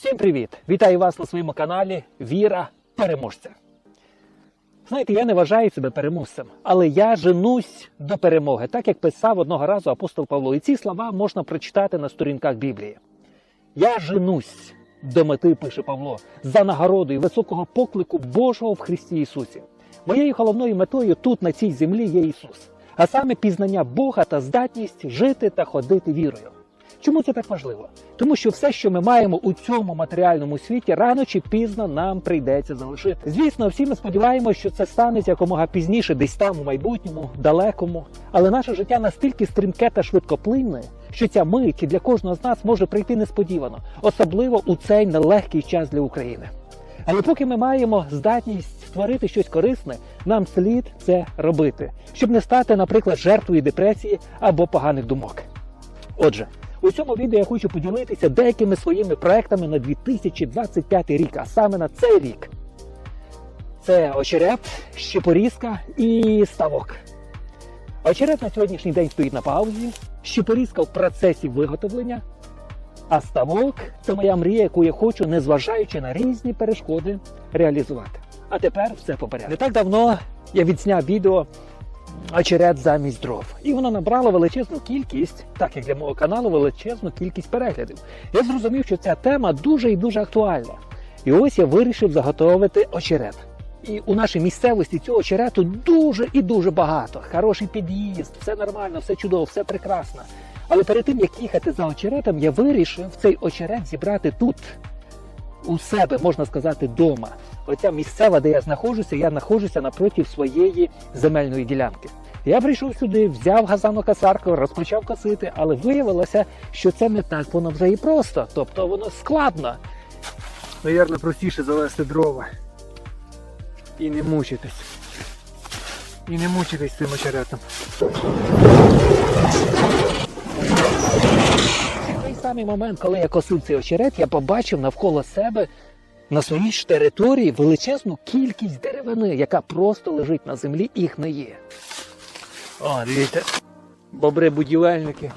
Всім привіт! Вітаю вас на своєму каналі Віра Переможця. Знаєте, я не вважаю себе переможцем, але я женусь до перемоги, так як писав одного разу апостол Павло. І ці слова можна прочитати на сторінках Біблії. Я женусь до мети, пише Павло, за нагородою високого поклику Божого в Христі Ісусі. Моєю головною метою тут, на цій землі, є Ісус, а саме пізнання Бога та здатність жити та ходити вірою. Чому це так важливо? Тому що все, що ми маємо у цьому матеріальному світі, рано чи пізно нам прийдеться залишити. Звісно, всі ми сподіваємося, що це станеться якомога пізніше, десь там у майбутньому, далекому. Але наше життя настільки стрімке та швидкоплинне, що ця мить для кожного з нас може прийти несподівано, особливо у цей нелегкий час для України. Але поки ми маємо здатність створити щось корисне, нам слід це робити, щоб не стати, наприклад, жертвою депресії або поганих думок. Отже, у цьому відео я хочу поділитися деякими своїми проектами на 2025 рік, а саме на цей рік. Це очерет, щепорізка і ставок. Очерет на сьогоднішній день стоїть на паузі, щепорізка в процесі виготовлення, а ставок це моя мрія, яку я хочу, незважаючи на різні перешкоди, реалізувати. А тепер все по порядку. Не так давно я відзняв відео очерет замість дров. І воно набрало величезну кількість, так як для мого каналу, величезну кількість переглядів. Я зрозумів, що ця тема дуже і дуже актуальна. І ось я вирішив заготовити очерет. І у нашій місцевості цього очерету дуже і дуже багато. Хороший під'їзд, все нормально, все чудово, все прекрасно. Але перед тим як їхати за очеретом, я вирішив цей очерет зібрати тут, у себе, можна сказати, вдома. Оця місцева, де я знаходжуся, я знаходжуся напроти своєї земельної ділянки. Я прийшов сюди, взяв газанокосарку, розпочав косити, але виявилося, що це не так воно вже і просто, тобто воно складно. Навірно, простіше завести дрова. І не мучитись. І не мучитись цим очеретом. В той самий момент, коли я косив цей очерет, я побачив навколо себе на своїй ж території величезну кількість деревини, яка просто лежить на землі і гниє. О, дивіться, бобри-будівельники.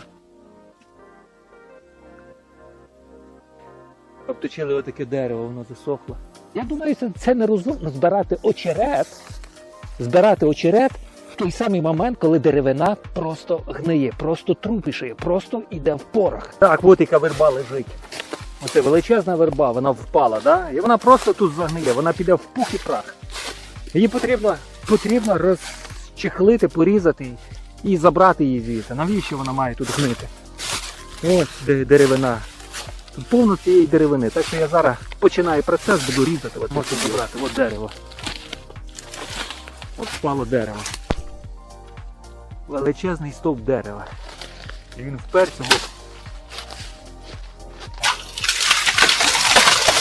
Обточили отаке дерево, воно засохло. Я думаю, це нерозумно збирати очерет, збирати очерет той самий момент, коли деревина просто гниє, просто трупішає, просто йде в порох. Так, от яка верба лежить. Оце величезна верба, вона впала, да? і вона просто тут загниє, вона піде в пух і прах. Її потрібно, потрібно розчехлити, порізати і забрати її звідси. Навіщо вона має тут гнити? Ось де деревина. Повно цієї деревини. Так що я зараз починаю процес, буду різати. От можете забрати, от дерево. От впало дерево. Величезний стовп дерева. І він вперся. От.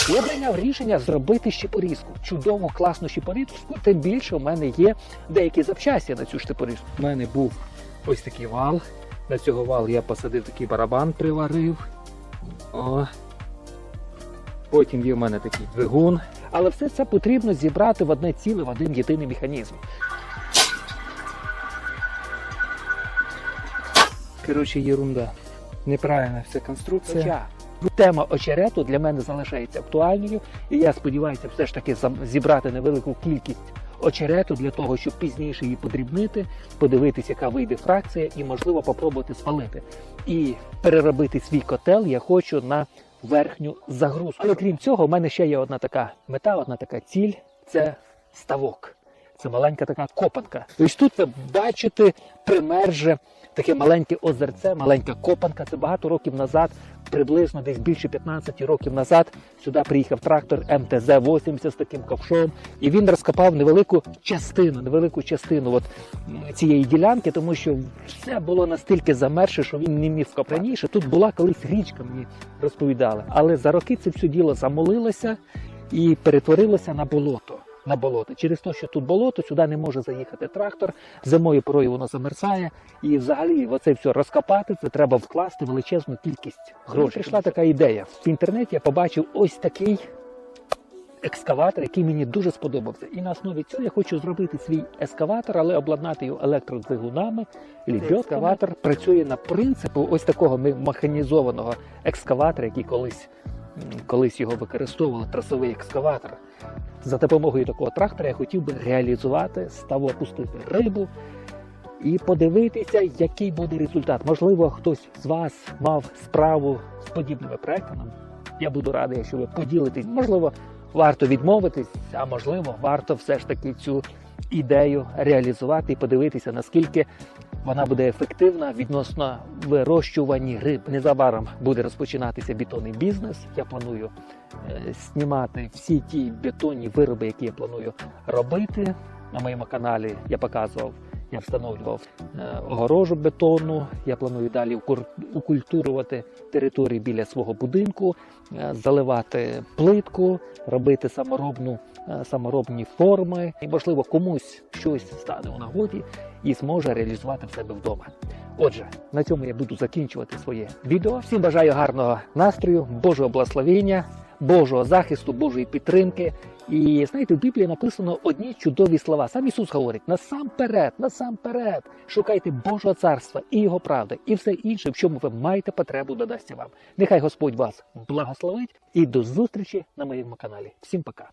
Я прийняв рішення зробити щепорізку. Чудову, класну щепорізку, тим більше у мене є деякі запчасті на цю щепорізку. У мене був ось такий вал. На цього вал я посадив такий барабан, приварив. О. Потім є в мене такий двигун. Але все це потрібно зібрати в одне ціле, в один єдиний механізм. Коротше, єрунда. Неправильна вся конструкція. Тема очерету для мене залишається актуальною, і я сподіваюся все ж таки зібрати невелику кількість очерету для того, щоб пізніше її подрібнити, подивитися, яка вийде фракція, і можливо попробувати спалити. І переробити свій котел я хочу на верхню загрузку. Але крім цього, в мене ще є одна така мета, одна така ціль це ставок. Це маленька така копанка. Ось тут ви бачите примерже таке маленьке озерце, маленька копанка. Це багато років назад, приблизно десь більше 15 років назад. Сюди приїхав трактор МТЗ-80 з таким ковшом, і він розкопав невелику частину, невелику частину от цієї ділянки, тому що все було настільки замерше, що він не міг вкопати. Раніше тут була колись річка, мені розповідали. Але за роки це все діло замолилося і перетворилося на болото. На болото. Через те, що тут болото, сюди не може заїхати трактор, зимою порою воно замерзає, і взагалі оце все розкопати, це треба вкласти величезну кількість грошей. Прийшла така ідея. В інтернеті я побачив ось такий екскаватор, який мені дуже сподобався. І на основі цього я хочу зробити свій ескаватор, але обладнати його електродвигунами. Екскаватор працює на принципу ось такого механізованого екскаватора, який колись колись його використовували трасовий екскаватор. За допомогою такого трактора я хотів би реалізувати, ставу опустити рибу і подивитися, який буде результат. Можливо, хтось з вас мав справу з подібними проектами. Я буду радий, якщо ви поділитесь. Можливо, варто відмовитись, а можливо, варто все ж таки цю ідею реалізувати і подивитися, наскільки вона буде ефективна відносно вирощуванні риб. Незабаром буде розпочинатися бетонний бізнес. Я планую е, знімати всі ті бетонні вироби, які я планую робити. На моєму каналі я показував, я встановлював е, огорожу бетонну. Я планую далі укультурувати території біля свого будинку, е, заливати плитку, робити саморобну, е, саморобні форми. І, можливо, комусь щось стане у нагоді і зможе реалізувати в себе вдома. Отже, на цьому я буду закінчувати своє відео. Всім бажаю гарного настрою, Божого благословення, Божого захисту, Божої підтримки. І знаєте, в Біблії написано одні чудові слова. Сам Ісус говорить: насамперед, насамперед, шукайте Божого царства і Його правди, і все інше, в чому ви маєте потребу, додасться вам. Нехай Господь вас благословить і до зустрічі на моєму каналі. Всім пока.